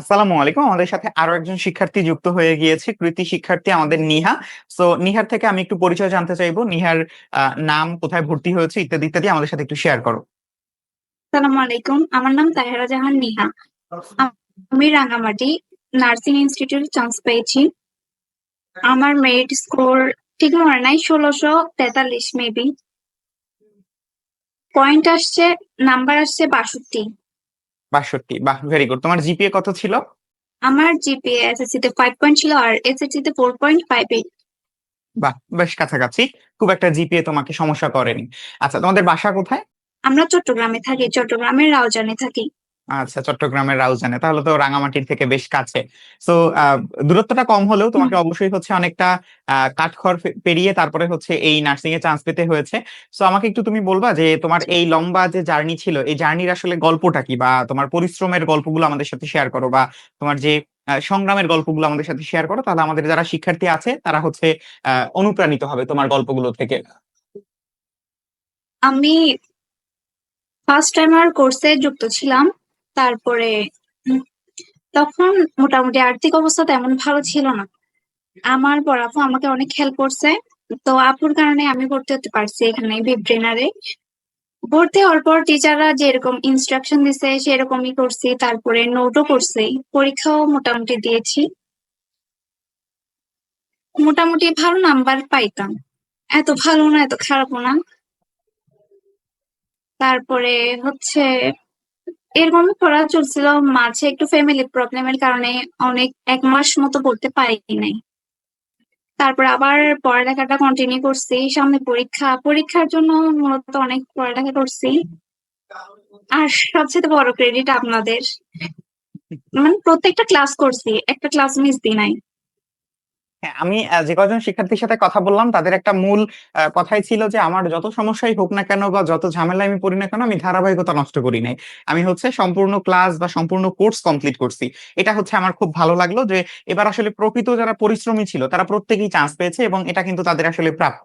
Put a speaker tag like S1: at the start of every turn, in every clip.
S1: আসসালামু আলাইকুম। আমাদের সাথে আরও একজন শিক্ষার্থী যুক্ত হয়ে গিয়েছে, কৃতি শিক্ষার্থী আমাদের নিহা। সো নিহার থেকে আমি একটু পরিচয় জানতে চাইব। নিহার নাম, কোথায় ভর্তি হয়েছে, ইত্যাদি ইত্যাদি আমাদের সাথে একটু শেয়ার করো।
S2: আসসালামু আলাইকুম। আমার নাম তাহেরা জাহান নিহা। আমি রাঙ্গামাটি নার্সিং ইনস্টিটিউট চান্স পেয়েছি। আমার মেরিট স্কোর ঠিক মনে নাই, ষোলোশো তেতাল্লিশ মেবি। পয়েন্ট আসছে, নাম্বার আসছে বাষট্টি।
S1: বাষট্টি বাহ ভেরি গুড তোমার জিপিএ কত ছিল?
S2: আমার জিপিএ এসএসসি তে ফাইভ পয়েন্ট ছিল আর এসএসসি তে ফোর পয়েন্ট ফাইভ এইট
S1: বাহ বেশ কাছাকাছি। খুব একটা জিপিএ তোমাকে সমস্যা করেনি। আচ্ছা তোমাদের বাসা কোথায়?
S2: আমরা চট্টগ্রামে থাকি চট্টগ্রামের রাউজানে থাকি।
S1: আচ্ছা চট্টগ্রামের রাউজানে। তাহলে তো রাঙামাটির থেকে বেশ কাছে। তো দূরত্বটা কম হলেও তোমাকে অবশ্যই হচ্ছে অনেকটা কাঠখড় পেরিয়ে তারপরে হচ্ছে এই নার্সিং এ চান্স পেতে হয়েছে। তো আমাকে একটু তুমি বলবা যে তোমার এই লম্বা যে জার্নি ছিল এই জার্নির আসলে গল্পটা কি? বা তোমার পরিশ্রমের গল্পগুলো আমাদের সাথে শেয়ার করো বা তোমার যে সংগ্রামের গল্পগুলো আমাদের সাথে শেয়ার করো তাহলে আমাদের যারা শিক্ষার্থী আছে তারা হচ্ছে আহ অনুপ্রাণিত হবে তোমার গল্পগুলো থেকে।
S2: আমি ফার্স্ট টাইমার কোর্সে যুক্ত ছিলাম। তারপরে তখন মোটামুটি আর্থিক অবস্থা তেমন ভালো ছিল না। আমার বড় আপু আমাকে অনেক হেল্প করছে। তো আপুর কারণে আমি ভর্তি হতে পারছি এখানে বিপ ট্রেনারে ভর্তি হওয়ার পর টিচাররা যেরকম ইনস্ট্রাকশন দিছে, সেরকমই করছি। তারপরে নোটও করছি। পরীক্ষাও মোটামুটি দিয়েছি। মোটামুটি ভালো নাম্বার পাইতাম। এত ভালো না, এত খারাপও না। তারপরে হচ্ছে এরকম পড়া চলছিল। মাঝে একটু ফ্যামিলি প্রবলেমের কারণে অনেক এক মাস মতো পড়তে পারি নাই। তারপর আবার পড়ালেখাটা কন্টিনিউ করছি। সামনে পরীক্ষা, পরীক্ষার জন্য মূলত অনেক পড়ালেখা করছি। আর সবচেয়ে বড় ক্রেডিট আপনাদের। মানে প্রত্যেকটা ক্লাস করছি, একটা ক্লাস মিস দিই নাই।
S1: হ্যাঁ আমি যে কজন শিক্ষার্থীর সাথে কথা বললাম, তাদের একটা মূল কথাই ছিল যে আমার যত সমস্যাই হোক না কেন বা যত ঝামেলা আমি পড়ি না কেন, আমি ধারাবাহিকতা নষ্ট করি নাই। আমি হচ্ছে সম্পূর্ণ ক্লাস বা সম্পূর্ণ কোর্স কমপ্লিট করছি। এটা হচ্ছে আমার খুব ভালো লাগল যে এবার আসলে প্রকৃত যারা পরিশ্রমী ছিল, তারা প্রত্যেকেই চান্স পেয়েছে এবং এটা কিন্তু তাদের আসলে প্রাপ্য।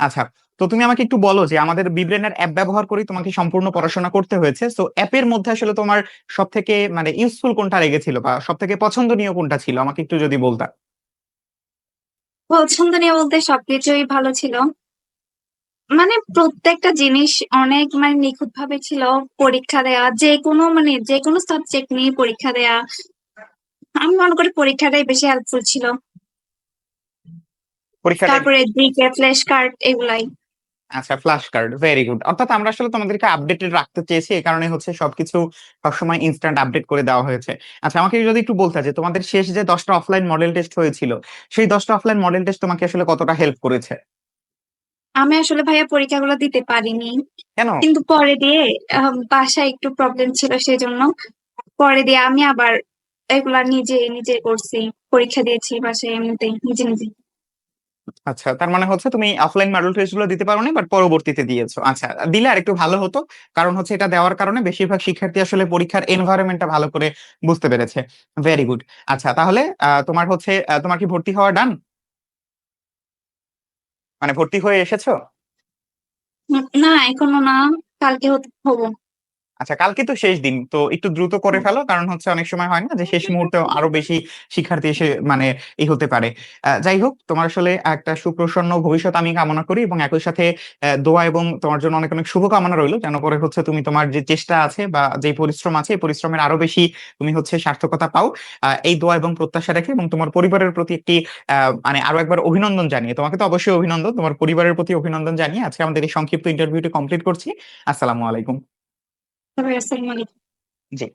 S1: আচ্ছা তো তুমি আমাকে একটু বলো যে আমাদের বিব্রেনের অ্যাপ ব্যবহার করে তোমাকে সম্পূর্ণ পড়াশোনা করতে হয়েছে। তো অ্যাপের মধ্যে আসলে তোমার সব থেকে মানে ইউজফুল কোনটা লেগেছিল বা সব থেকে পছন্দনীয় কোনটা ছিল? আমাকে একটু যদি বলতা।
S2: পছন্দনীয় বলতে সবকিছুই ভালো ছিল। মানে প্রত্যেকটা জিনিস অনেক মানে নিখুঁত ভাবে ছিল পরীক্ষা দেয়া যে কোনো মানে যে কোনো সাবজেক্ট নিয়ে পরীক্ষা দেয়া। আমি মনে করি পরীক্ষাটাই বেশি হেল্পফুল ছিল। তারপরে দিকে ফ্ল্যাশ কার্ড এগুলাই।
S1: আচ্ছা ফ্ল্যাশ কার্ড ভেরি গুড অর্থাৎ আমরা আসলে তোমাদেরকে আপডেটেড রাখতে চেয়েছি এই কারণে হচ্ছে সবকিছু সবসময় ইনস্ট্যান্ট আপডেট করে দেওয়া হয়েছে। আচ্ছা আমাকে যদি একটু বলতে যে তোমাদের শেষ যে দশটা অফলাইন মডেল টেস্ট হয়েছিল সেই দশটা অফলাইন মডেল টেস্ট তোমাকে আসলে কতটা হেল্প করেছে?
S2: আমি আসলে ভাইয়া পরীক্ষাগুলো দিতে পারিনি।
S1: কেন?
S2: কিন্তু পরে দিয়ে বাসায় একটু প্রবলেম ছিল সেজন্য। পরে দিয়ে আমি আবার এগুলা নিজে নিজে করছি পরীক্ষা দিয়েছি বাসায় এমনিতে নিজে নিজে।
S1: আচ্ছা তার মানে হচ্ছে তুমি অফলাইন মডেল টেস্টগুলো দিতে পারোনি বাট পরবর্তীতে দিয়েছ। আচ্ছা দিলে আর একটু ভালো হতো, কারণ হচ্ছে এটা দেওয়ার কারণে বেশিরভাগ শিক্ষার্থী আসলে পরীক্ষার এনভায়রনমেন্টটা ভালো করে বুঝতে পেরেছে। ভেরি গুড আচ্ছা তাহলে তোমার হচ্ছে তোমার কি ভর্তি হওয়া ডান মানে ভর্তি হয়ে এসেছ?
S2: না, এখনও না, কালকে হব।
S1: আচ্ছা কালকে তো শেষ দিন তো একটু দ্রুত করে ফেলো কারণ হচ্ছে অনেক সময় হয় না যে শেষ মুহূর্তে আরও বেশি শিক্ষার্থী এসে মানে এই হতে পারে। যাই হোক তোমার আসলে একটা সুপ্রসন্ন ভবিষ্যৎ আমি কামনা করি এবং একই সাথে দোয়া এবং তোমার জন্য অনেক অনেক শুভকামনা রইল যেন করে হচ্ছে তুমি তোমার যে চেষ্টা আছে বা যে পরিশ্রম আছে এই পরিশ্রমের আরও বেশি তুমি হচ্ছে সার্থকতা পাও। এই দোয়া এবং প্রত্যাশা রেখে এবং তোমার পরিবারের প্রতি একটি আহ, মানে আরও একবার অভিনন্দন জানিয়ে তোমাকে তো অবশ্যই অভিনন্দন তোমার পরিবারের প্রতি অভিনন্দন জানিয়ে আজকে আমাদের এই সংক্ষিপ্ত ইন্টারভিউটি কমপ্লিট করছি। আসসালামু আলাইকুম।
S2: তবে আসসালামু
S1: জি।